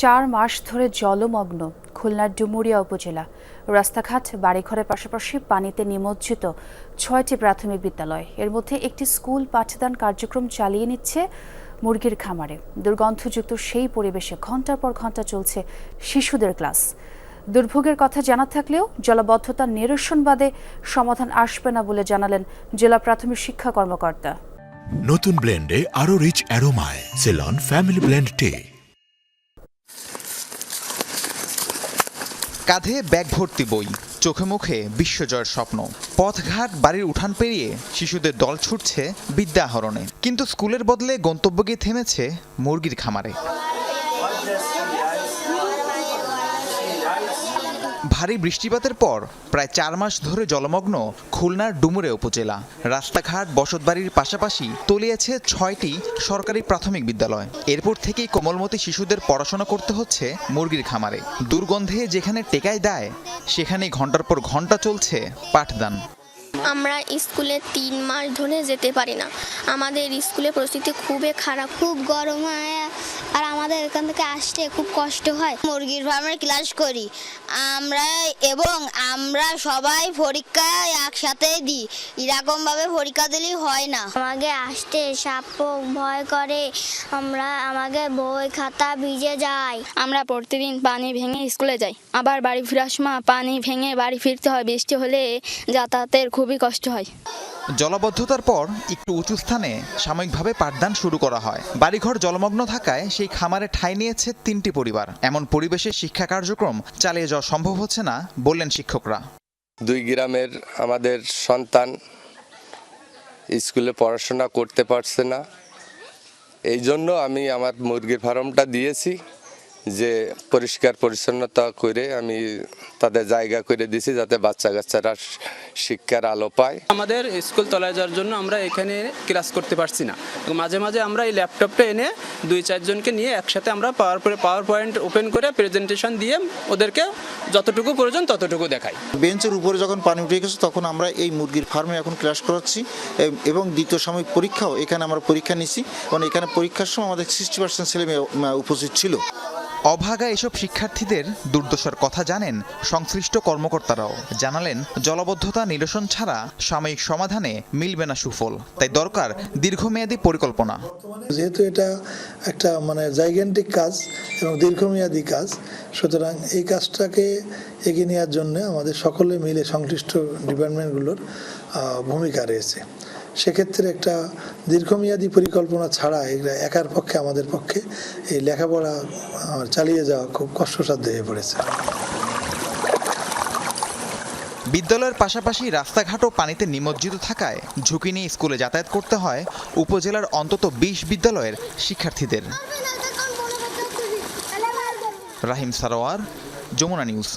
চার মাস ধরে জলমগ্ন খুলনার ডুমুরিয়া উপজেলা। রাস্তাঘাট, বাড়িঘরের পাশাপাশি পানিতে নিমজ্জিত ছয়টি প্রাথমিক বিদ্যালয়। এর মধ্যে একটি স্কুল পাঠদান কার্যক্রম চালিয়ে নিচ্ছে মুরগির খামারে। দুর্গন্ধযুক্ত সেই পরিবেশে ঘণ্টার পর ঘণ্টা চলছে শিশুদের ক্লাস। দুর্ভোগের কথা জানা থাকলেও জলাবদ্ধতা নিরসনবাদে সমাধান আসবে না বলে জানালেন জেলা প্রাথমিক শিক্ষা কর্মকর্তা। নতুন ব্লেন্ডে আরও rich অ্যারোমায়। Ceylon family blend tea. কাঁধে ব্যাগ ভর্তি বই, চোখে মুখে বিশ্বজয়ের স্বপ্ন। পথঘাট বাড়ির উঠান পেরিয়ে শিশুদের দল ছুটছে বিদ্যা আহরণে কিন্তু স্কুলের বদলে গন্তব্য গিয়ে থেমেছে মুরগির খামারে। ভারী বৃষ্টিপাতের পর প্রায় চার মাস ধরে জলমগ্ন খুলনার ডুমুরে উপজেলা। রাস্তাঘাট, বসতবাড়ির পাশাপাশি তলিয়েছে ছয়টি সরকারি প্রাথমিক বিদ্যালয়। এরপর থেকেই কোমলমতি শিশুদের পড়াশোনা করতে হচ্ছে মুরগির খামারে। দুর্গন্ধে যেখানে টেকায় দেয়, সেখানেই ঘণ্টার পর ঘণ্টা চলছে পাঠদান। আমরা স্কুলে তিন মাস ধরে যেতে পারি না। আমাদের স্কুলের পরিস্থিতি খুবই খারাপ, খুব গরম হয়। আর আমাদের এখান থেকে আসতে খুব কষ্ট হয়। মুরগির ফার্মের ক্লাস করি। আমরা এবং আমরা সবাই পরীক্ষা একসাথে দিই। এরকমভাবে পরীক্ষা দিলেই হয় না। আমাকে আসতে সাপ ভয় করে। আমরা আমাকে বই খাতা ভিজে যায়। আমরা প্রতিদিন পানি ভেঙে স্কুলে যাই। আবার বাড়ি ফেরার সময় পানি ভেঙে বাড়ি ফিরতে হয়। বৃষ্টি হলে যাতায়াতের খুবই কষ্ট হয়। জলাবদ্ধতার পর একটু উঁচু স্থানে সাময়িকভাবে পাঠদান শুরু করা হয়। বাড়িঘর জলমগ্ন থাকায় সেই খামারে ঠাঁই নিয়েছে তিনটি পরিবার। এমন পরিবেশে শিক্ষা কার্যক্রম চালিয়ে যাওয়া সম্ভব হচ্ছে না, বললেন শিক্ষকরা। দুই গ্রামের আমাদের সন্তান স্কুলে পড়াশোনা করতে পারছে না। এই জন্য আমি আমার মুরগির ফার্মটা দিয়েছি। যে পরিষ্কার পরিচ্ছন্নতা করে আমি তাদের জায়গা করে দিয়েছি যাতে বাচ্চা কাচ্চারা শিক্ষার আলো পায়। আমাদের স্কুল তলায় যাওয়ার জন্য আমরা এখানে ক্লাস করতে পারছি না। মাঝে মাঝে আমরা এই ল্যাপটপটা এনে দুই চারজনকে নিয়ে একসাথে আমরা পাওয়ার পাওয়ার পয়েন্ট ওপেন করে প্রেজেন্টেশন দিয়ে ওদেরকে যতটুকু প্রয়োজন ততটুকু দেখাই। বেঞ্চের উপরে যখন পানি উঠে গেছে তখন আমরা এই মুরগির ফার্মে এখন ক্লাস করাচ্ছি এবং দ্বিতীয় সাময়িক পরীক্ষাও এখানে আমরা পরীক্ষা নিছি। এবং এখানে পরীক্ষার সময় আমাদের সিক্সটি পার্সেন্ট ছেলে উপস্থিত ছিল। অভাগা এসব শিক্ষার্থীদের দুর্দশার কথা জানেন সংশ্লিষ্ট কর্মকর্তারাও। জানালেন, জলবদ্ধতা নিরসন ছাড়া সাময়িক সমাধানে মিলবে না সুফল। তাই দরকার দীর্ঘমেয়াদী পরিকল্পনা। যেহেতু এটা একটা মানে জাইগেন্টিক কাজ এবং দীর্ঘমেয়াদী কাজ, সুতরাং এই কাজটাকে এগিয়ে নেওয়ার জন্য আমাদের সকলে মিলে সংশ্লিষ্ট ডিপার্টমেন্টগুলোর ভূমিকা রয়েছে। সেক্ষেত্রে একটা দীর্ঘমেয়াদী পরিকল্পনা ছাড়া এগুলা একার পক্ষে আমাদের পক্ষে এই লেখাপড়া চালিয়ে যাওয়া খুব কষ্টসাধ্য হয়ে পড়েছে। বিদ্যালয়ের পাশাপাশি রাস্তাঘাটও পানিতে নিমজ্জিত থাকায় ঝুঁকি নিয়ে স্কুলে যাতায়াত করতে হয় উপজেলার অন্তত বিশ বিদ্যালয়ের শিক্ষার্থীদের। রাহিম সারোয়ার যমুনা নিউজ।